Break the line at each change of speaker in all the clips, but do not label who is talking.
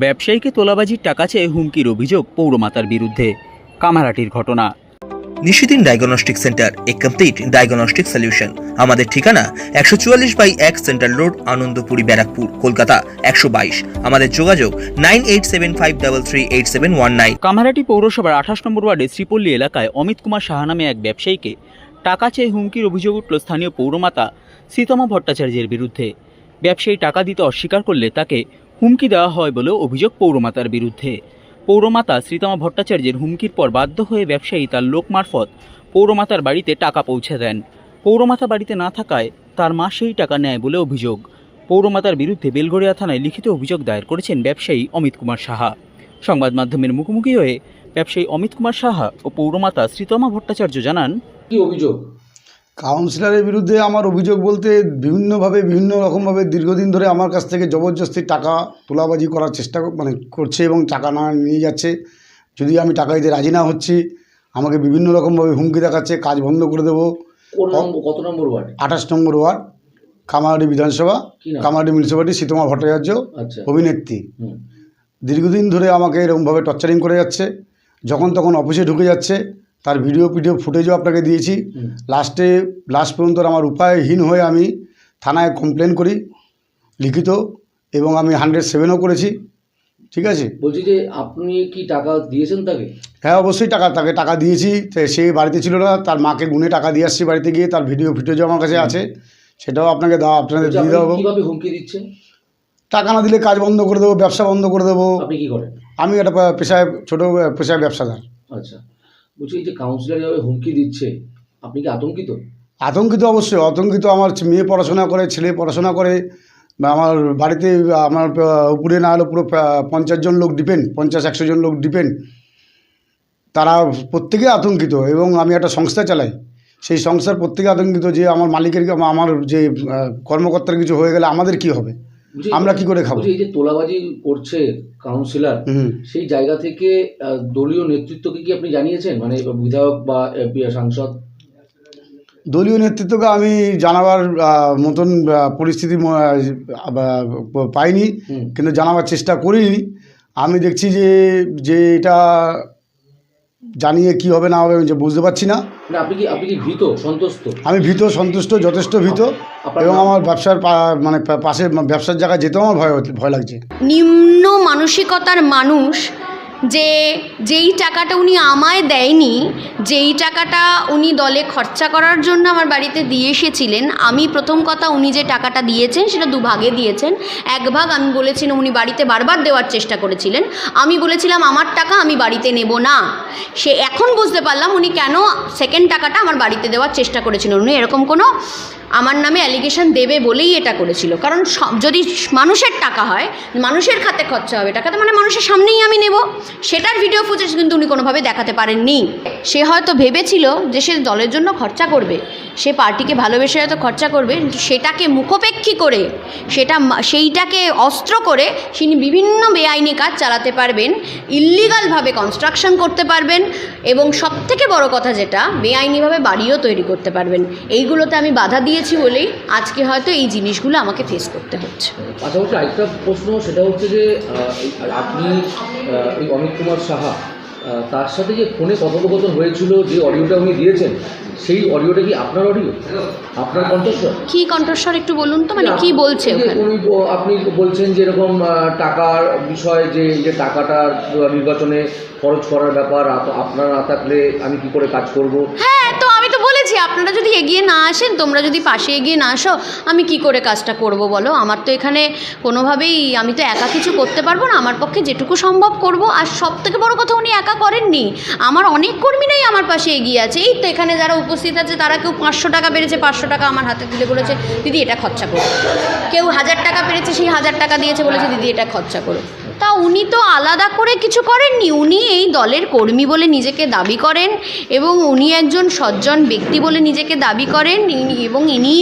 ব্যবসায়ীকে তোলাবাজির টাকা চেয়ে হুমকির অভিযোগ পৌরমাতার বিরুদ্ধে। কামারাটির ঘটনা।
Nishidin diagnostic centre a complete diagnostic solution. আমাদের ঠিকানা একশো চুয়াল্লিশ বাই এক সেন্ট্রাল রোড আনন্দপুরি ব্যারাকপুর কলকাতা একশো বাইশ। আমাদের যোগাযোগ nine eight seven five double three eight seven one nine.
Kamarhati পৌরসভার আঠাশ নম্বর ওয়ার্ডে শ্রীপল্লী এলাকায় অমিত কুমার সাহা নামে এক ব্যবসায়ীকে টাকা চেয়ে হুমকির অভিযোগ উঠল স্থানীয় পৌরমাতা সীতমা ভট্টাচার্যের বিরুদ্ধে। ব্যবসায়ী টাকা দিতে অস্বীকার করলে তাকে হুমকি দেওয়া হয় বলে অভিযোগ পৌরমাতার বিরুদ্ধে। পৌরমাতা শ্রীতমা ভট্টাচার্যের হুমকির পর বাধ্য হয়ে ব্যবসায়ী তার লোক মারফত পৌরমাতার বাড়িতে টাকা পৌঁছে দেন। পৌরমাতা বাড়িতে না থাকায় তার মা সেই টাকা নেয় বলে অভিযোগ। পৌরমাতার বিরুদ্ধে বেলগড়িয়া থানায় লিখিত অভিযোগ দায়ের করেছেন ব্যবসায়ী অমিত কুমার সাহা। সংবাদ মাধ্যমের মুখোমুখি হয়ে ব্যবসায়ী অমিত কুমার সাহা ও পৌরমাতা শ্রীতমা ভট্টাচার্য জানান,
কি অভিযোগ?
কাউন্সিলরের বিরুদ্ধে আমার অভিযোগ বলতে বিভিন্নভাবে বিভিন্ন রকমভাবে দীর্ঘদিন ধরে আমার কাছ থেকে জবরদস্তি টাকা তোলাবাজি করার চেষ্টা মানে করছে এবং টাকা না নিয়ে যাচ্ছে। যদি আমি টাকা দিতে রাজি না হচ্ছি আমাকে বিভিন্ন রকমভাবে হুমকি দেখাচ্ছে কাজ বন্ধ করে দেবো।
কত নম্বর ওয়ার্ড?
আঠাশ নম্বর ওয়ার্ড কামারহাটি বিধানসভা
কি নাম?
কামারহাটি মিউনিসিপ্যালিটি সীতমা ভট্টাচার্য
আচ্ছা।
অভিনেত্রী। দীর্ঘদিন ধরে আমাকে এরকমভাবে টর্চারিং করে যাচ্ছে। যখন তখন অফিসে ঢুকে যাচ্ছে। তার ভিডিও ভিডিও ফুটেজও আপনাকে দিয়েছি। লাস্টে লাস্ট পর্যন্ত আমার উপায়হীন হয়ে আমি থানায় কমপ্লেন করি লিখিত এবং আমি হান্ড্রেড সেভেনও করেছি। ঠিক আছে?
বলছি যে আপনি কি টাকা দিয়েছেন তাকে?
হ্যাঁ অবশ্যই টাকা তাকে টাকা দিয়েছি। সে বাড়িতে ছিল না তার মাকে গুনে টাকা দিয়ে আসছি বাড়িতে গিয়ে তার ভিডিও ফুটেজও আমার কাছে আছে। সেটাও আপনাকে দেওয়া আপনাদের দিয়ে দেবো
কীভাবে হুমকি দিচ্ছেন?
টাকা না দিলে কাজ বন্ধ করে দেবো ব্যবসা বন্ধ করে দেবো।
আপনি কি করেন?
আমি একটা পেশায় ছোটো পেশায় ব্যবসাদার।
আচ্ছা। বলছি, এই যে কাউন্সিলর যেভাবে হুমকি দিচ্ছে, আপনি কি আতঙ্কিত?
আতঙ্কিত অবশ্যই, আতঙ্কিত। আমার মেয়ে পড়াশোনা করে, ছেলে পড়াশোনা করে আমার বাড়িতে, আমার উপরে না হলে পুরো পঞ্চাশ জন লোক ডিপেন্ড পঞ্চাশ, একশো জন লোক ডিপেন্ড তারা প্রত্যেকে আতঙ্কিত এবং আমি একটা সংস্থা চালাই। সেই সংস্থার প্রত্যেকে আতঙ্কিত যে আমার মালিকের, আমার যে কর্মকর্তার কিছু হয়ে গেলে আমাদের কি হবে? আমরা কি করে খাব?
এই যে তোলাবাজি করছে কাউন্সিলর সেই জায়গা থেকে দলীয় নেতৃত্বকে কি আপনি জানিয়েছেন? মানে বিধায়ক বা সাংসদ?
দলীয় নেতৃত্বকে আমি জানাবার মতন পরিস্থিতি পাইনি কিন্তু জানাবার চেষ্টা করিনি। আমি দেখছি যে যে এটা জানিয়ে কি হবে না হবে আমি যে বুঝতে পারছি না।
মানে আপনি কি আপনি কি ভীত সন্তুষ্ট?
আমি ভীত সন্তুষ্ট যথেষ্ট ভীত। এবং আমার ব্যবসার পা- মানে পাশে ব্যবসার জায়গায় যেতেও আমার ভয় ভয় লাগছে।
নিম্ন মানসিকতার মানুষ যে, যেই টাকাটা উনি আমায় দেয়নি, যেই টাকাটা উনি দলে খরচা করার জন্য আমার বাড়িতে দিয়ে এসেছিলেন, আমি প্রথম কথা উনি যে টাকাটা দিয়েছেন সেটা দুভাগে দিয়েছেন। এক ভাগ আমি বলেছিলাম উনি বাড়িতে বারবার দেওয়ার চেষ্টা করেছিলেন। আমি বলেছিলাম, আমার টাকা আমি বাড়িতে নেব না। সে এখন বুঝতে পারলাম উনি কেন সেকেন্ড টাকাটা আমার বাড়িতে দেওয়ার চেষ্টা করেছিলেন। উনি এরকম কোনো আমার নামে অ্যালিগেশন দেবে বলেই এটা করেছিল। কারণ যদি মানুষের টাকা হয়, মানুষের খাতে খরচা হবে। টাকাতে মানে মানুষের সামনেই আমি নেব। সেটার ভিডিও ফুটেজ কিন্তু উনি কোনোভাবে দেখাতে পারেননি। সে হয়তো ভেবেছিল যে সে দলের জন্য খরচা করবে। সে পার্টিকে ভালোবেসে হয়তো খরচা করবে। সেটাকে মুখোপেক্ষী করে, সেটা সেইটাকে অস্ত্র করে তিনি বিভিন্ন বেআইনি কাজ চালাতে পারবেন ইল্লিগালভাবে কনস্ট্রাকশন করতে পারবেন এবং সবথেকে বড় কথা যেটা, বেআইনিভাবে বাড়িও তৈরি করতে পারবেন। এইগুলোতে আমি বাধা দিয়েছি বলেই আজকে হয়তো এই জিনিসগুলো আমাকে ফেস করতে হচ্ছে।
পাশাপাশি আরেকটা প্রশ্ন সেটা হচ্ছে যে আপনি এই অমিত কুমার সাহা তার সাথে যে ফোনে কথোপকথন হয়েছিল যে অডিওটা উনি দিয়েছেন সেই অডিওটা কি আপনার অডিও? আপনার কণ্ঠস্বর?
কি কণ্ঠস্বর একটু বলুন তো মানে কি বলছে
উনি আপনি বলছেন যে এরকম টাকার বিষয় যে যে টাকাটার নির্বাচনে খরচ করার ব্যাপার আপনার না থাকলে আমি কি করে কাজ করব
হ্যাঁ তো আমি তো বলেছি আপনারা যদি এগিয়ে না আসেন, তোমরা যদি পাশে এগিয়ে না আসো, আমি কি করে কাজটা করব বলো? আমার তো এখানে কোনোভাবেই আমি তো একা কিছু করতে পারব না, আমার পক্ষে যেটুকু সম্ভব করব। আর সব থেকে বড় কথা, উনি একা করেননি। আমার অনেক কর্মীরাই আমার পাশে এগিয়ে আছে। এই তো এখানে যারা উপস্থিত আছে, তারা কেউ পাঁচশো টাকা পেরেছে পাঁচশো টাকা আমার হাতে তুলে বলেছে, দিদি, এটা খরচা করো। কেউ হাজার টাকা পেরেছে, সেই হাজার টাকা দিয়েছে বলেছে, দিদি, এটা খরচা করো। তা উনি তো আলাদা করে কিছু করেননি। উনি এই দলের কর্মী বলে নিজেকে দাবি করেন এবং উনি একজন সজ্জন ব্যক্তি বলে নিজেকে দাবি করেন। এবং ইনি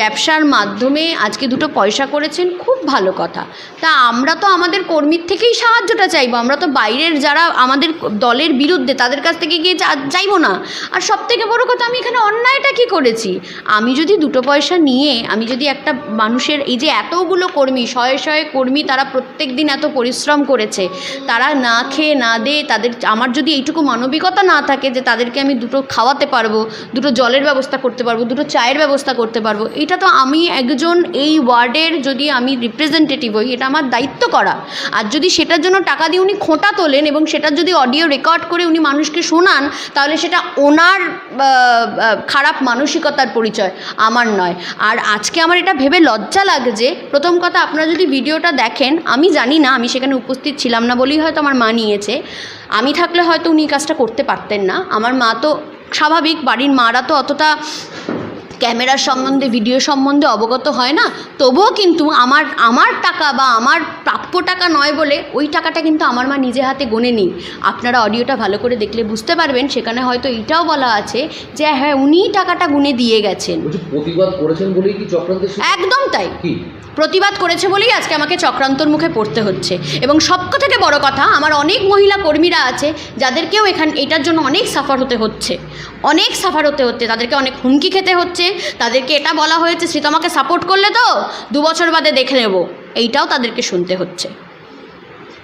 ব্যবসার মাধ্যমে আজকে দুটো পয়সা করেছেন, খুব ভালো কথা। তা আমরা তো আমাদের কর্মীর থেকেই সাহায্যটা চাইব। আমরা তো বাইরের যারা আমাদের দলের বিরুদ্ধে তাদের কাছ থেকে গিয়ে চাইব না। আর সব থেকে বড় কথা, আমি এখানে অন্যায়টা কি করেছি? আমি যদি দুটো পয়সা নিয়ে, আমি যদি একটা মানুষের এই যে এতগুলো কর্মী, শয়ে শয়ে কর্মী, তারা প্রত্যেক দিন এত পরিশ্রম পরিশ্রম করেছে। তারা না খেয়ে, না দিয়ে তাদের, আমার যদি এইটুকু মানবিকতা না থাকে যে তাদেরকে আমি দুটো খাওয়াতে পারব, দুটো জলের ব্যবস্থা করতে পারব, দুটো চায়ের ব্যবস্থা করতে পারব, এটা তো আমি একজন এই ওয়ার্ডের যদি আমি রিপ্রেজেন্টেটিভ হই, এটা আমার দায়িত্ব করা। আর যদি সেটার জন্য টাকা দিয়ে উনি খোঁটা তোলেন এবং সেটার যদি অডিও রেকর্ড করে উনি মানুষকে শোনান, তাহলে সেটা ওনার খারাপ মানসিকতার পরিচয়, আমার নয়। আর আজকে আমার এটা ভেবে লজ্জা লাগে লাগছে। প্রথম কথা, আপনারা যদি ভিডিওটা দেখেন, আমি জানি না, আমি সেখানে উপস্থিত ছিলাম না বলেই হয়তো আমার মা নিয়েছে। আমি থাকলে হয়তো উনি কাজটা করতে পারতেন না। আমার মা তো স্বাভাবিক, বাড়ির মারা তো অতটা ক্যামেরার সম্বন্ধে ভিডিও সম্বন্ধে অবগত হয় না তবুও কিন্তু আমার আমার টাকা বা আমার প্রাপ্য টাকা নয় বলে ওই টাকাটা কিন্তু আমার মা নিজে হাতে গনে নিই আপনারা অডিওটা ভালো করে দেখলে বুঝতে পারবেন সেখানে হয়তো এটাও বলা আছে যে হ্যাঁ উনিই টাকাটা গুনে দিয়ে গেছেন।
প্রতিবাদ করেছেন বলেই কি চক্রান্তের
একদম তাই।
কি?
প্রতিবাদ করেছে বলেই আজকে আমাকে চক্রান্তর মুখে পড়তে হচ্ছে। এবং সব থেকে বড় কথা আমার অনেক মহিলা কর্মীরা আছে যাদেরকেও এখান এটার জন্য অনেক সাফার হতে হচ্ছে। অনেক সাফার হতে হচ্ছে তাদেরকে অনেক হুমকি খেতে হচ্ছে তাদেরকে এটা বলা হয়েছে সে তোমাকে সাপোর্ট করলে তো দু বছর বাদে দেখে নেব। এইটাও তাদেরকে শুনতে হচ্ছে।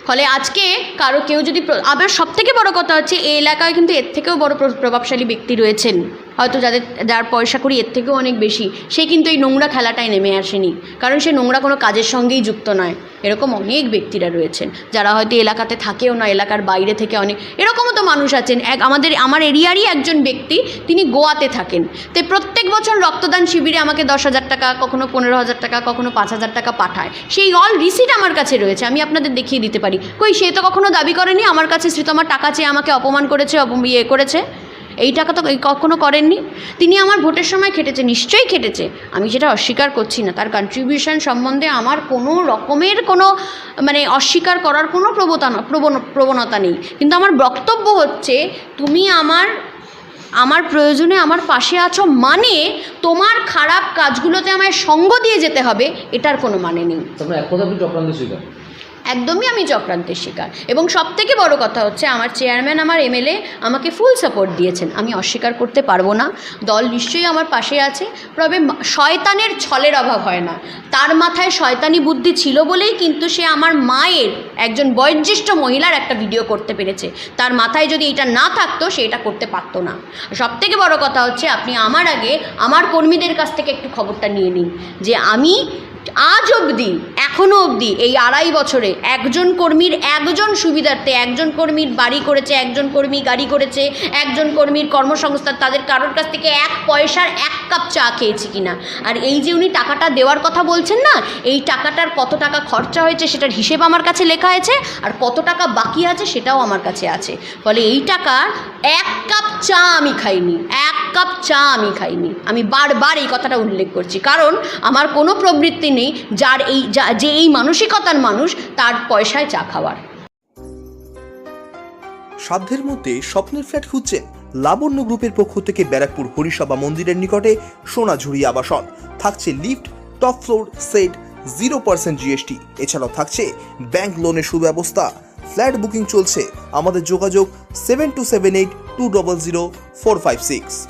ফলে আজকে কারও কেউ যদি আবার সব থেকে বড় কথা হচ্ছে, এই এলাকায় কিন্তু এর থেকেও বড় প্র- প্রভাবশালী ব্যক্তি রয়েছেন। হয়তো যাদের, যার পয়সা করি এর থেকেও অনেক বেশি। সে কিন্তু এই নোংরা খেলাটায় নেমে আসেনি। কারণ সে নোংরা কোনো কাজের সঙ্গেই যুক্ত নয়। এরকম অনেক ব্যক্তিরা রয়েছেন। যারা হয়তো এলাকাতে থাকেও না, এলাকার বাইরে থেকে অনেক, এরকমও তো মানুষ আছেন। এক, আমাদের, আমার এরিয়ারই একজন ব্যক্তি, তিনি গোয়াতে থাকেন। তো প্রত্যেক বছর রক্তদান শিবিরে আমাকে দশ হাজার টাকা, কখনো পনেরো হাজার টাকা, কখনো পাঁচ হাজার টাকা পাঠায়। সেই অল রিসিট আমার কাছে রয়েছে, আমি আপনাদের দেখিয়ে দিতে পারি। কই, সে তো কখনো দাবি করেনি, আমার কাছে শ্রীতমা টাকা চেয়ে আমাকে অপমান করেছে ইয়ে করেছে? এই টাকা তো কখনো করেননি। তিনি আমার ভোটের সময় খেটেছে, নিশ্চয়ই খেটেছে। আমি যেটা অস্বীকার করছি না। তার কন্ট্রিবিউশন সম্বন্ধে আমার কোনো রকমের কোনো মানে অস্বীকার করার কোনো প্রবণতা প্রবণ, প্রবণতা নেই। কিন্তু আমার বক্তব্য হচ্ছে, তুমি আমার আমার প্রয়োজনে আমার পাশে আছো মানে তোমার খারাপ কাজগুলোতে আমায় সঙ্গ দিয়ে যেতে হবে, এটার কোনো মানে নেই। একদমই আমি চক্রান্তের শিকার। এবং সব থেকে বড় কথা হচ্ছে, আমার চেয়ারম্যান, আমার এমএলএ আমাকে ফুল সাপোর্ট দিয়েছেন। আমি অস্বীকার করতে পারব না। দল নিশ্চয়ই আমার পাশে আছে। তবে শয়তানের ছলের অভাব হয় না। তার মাথায় শয়তানি বুদ্ধি ছিল বলেই কিন্তু সে আমার মায়ের, একজন বয়োজ্যেষ্ঠ মহিলার একটা ভিডিও করতে পেরেছে। তার মাথায় যদি এটা না থাকতো, সে এটা করতে পারতো না। সব থেকে বড় কথা হচ্ছে, আপনি আমার আগে আমার কর্মীদের কাছ থেকে একটু খবরটা নিয়ে নিন। যে আমি আজ অবধি এখনও অবধি, এই আড়াই বছরে একজন কর্মীর একজন সুবিধার্থে, একজন কর্মীর বাড়ি করেছে, একজন কর্মী গাড়ি করেছে, একজন কর্মীর কর্মসংস্থান, তাদের কারোর কাছ থেকে এক পয়সার এক কাপ চা খেয়েছি কিনা। আর এই যে উনি টাকাটা দেওয়ার কথা বলছেন না, এই টাকাটার কত টাকা খরচা হয়েছে সেটার হিসেব আমার কাছে লেখা আছে, আর কত টাকা বাকি আছে সেটাও আমার কাছে আছে। ফলে এই টাকার এক কাপ চা আমি খাইনি কাপ চা আমি খাইনি। আমি বারবার এই কথাটা উল্লেখ করছি। কারণ আমার কোনো প্রবৃত্তি নেই যার এই যা- এই মানসিকতার মানুষ তার পয়সায় চা খাওয়ার।
সাধ্যের মধ্যে স্বপ্নের ফ্ল্যাট খুঁজছেন লাবণ্য গ্রুপের পক্ষ থেকে ব্যারাকপুর হরিসভা মন্দিরের নিকটে সোনাঝুরি আবাসন। থাকছে lift, top floor, set, zero percent GST. এছাড়াও থাকছে ব্যাংক লোনের সুব্যবস্থা। ফ্ল্যাট বুকিং চলছে। আমাদের যোগাযোগ seven two seven eight two double zero four five six.